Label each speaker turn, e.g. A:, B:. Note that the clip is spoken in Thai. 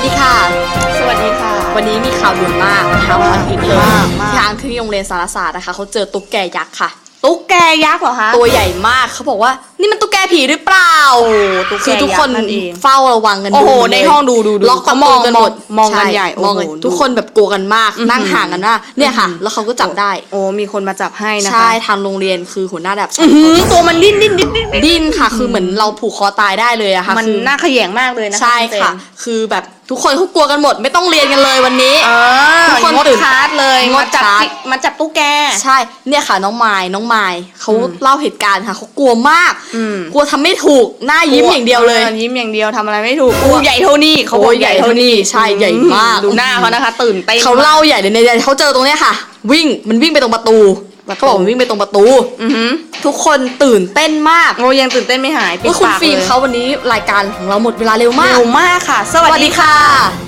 A: วัสดีค่ะ
B: สวัสดีค่ะ
A: วันนี้มีข่าวด่วนมากทางวันอินเลย
B: มากมาก
A: ทางที่โรงเรียนสารศาสตร์นะคะเขาเจอตุ๊กแกยักษ์ค่ะ
B: ตุ๊กแกยักษ์เหรอคะ
A: ตัวใหญ่มากเขาบอกว่า นี่มันตุ๊กแกผีหรือเปล่า
B: โอ้ตุ๊กแก
A: คือทุกคน
B: ยักษ์นั่นเอง
A: เฝ้าระวังกัน
B: โอ้โห
A: ดูเลย
B: ในห้องดูดูดู
A: ล็อกประ
B: เขาม
A: ตู
B: อง
A: กันหมด
B: มองกันใหญ่
A: มองกัน
B: โอ้โห
A: ทุกคนแบบกลัวกันมาก
B: อื้อหือ
A: นั่งห่างกันมากเนี่ยค่ะ แล้วเขาก็จับได้
B: โอ้มีคนมาจับให้นะคะ
A: ใช่ทางโรงเรียนคือหัวหน้าดับ
B: อื้อหือตัวมันดิ้นดิ้นดิ้นดิ้น
A: ดิ้นค่ะ คือเหมือนเราผูกคอตายได้เลยอะค่ะ
B: มัน
A: คือ
B: น่าขยงมากเลยนะคะ
A: ใช่ค่ะ
B: ณเจน
A: คือแบบทุกคนเขากลัวกันหมด ไม่ต้องเรียนกันเลยวันนี้
B: เออ
A: ทุกคน
B: งด
A: ตื่น
B: คลาส เลย
A: งด
B: มาจับ
A: คลาส
B: ที่มาจับตุ๊กแก
A: ใช่ เนี่ยค่ะน้องไม้น้องไม้เขา
B: อืม
A: เล่าเหตุการณ์ค่ะเขากลัวมาก
B: อืม
A: กลัวทำไม่ถูกหน้ายิ้มอย่างเดียวเลย
B: ยิ้มอย่างเดียวทำอะไรไม่ถูกกูใหญ่เท่านี้เขาบ
A: โอ้
B: อก
A: ยใหญ่เท่านี้ใช่ใหญ่มาก
B: ดูหน้าเขานะคะ ตื่นเต้น
A: เขาเล่าใหญ่เลยเนี่ยเขาเจอตรงเนี้ยค่ะ วิ่งมันวิ่งไปตรงประตู
B: ประตู
A: เขาบอกมันวิ่งไปตรงประตู
B: อือหือ
A: ทุกคนตื่นเต้นมาก
B: โอ้ยังตื่นเต้นไม่หายปิด
A: ว่าคุณ
B: ปาก
A: ฟิล์ม
B: เลย
A: เขาวันนี้รายการของเราหมดเวลาเร็วมาก
B: เร็วมากค่ะ สวัส
A: สวัส
B: ดี
A: ดีค่ะ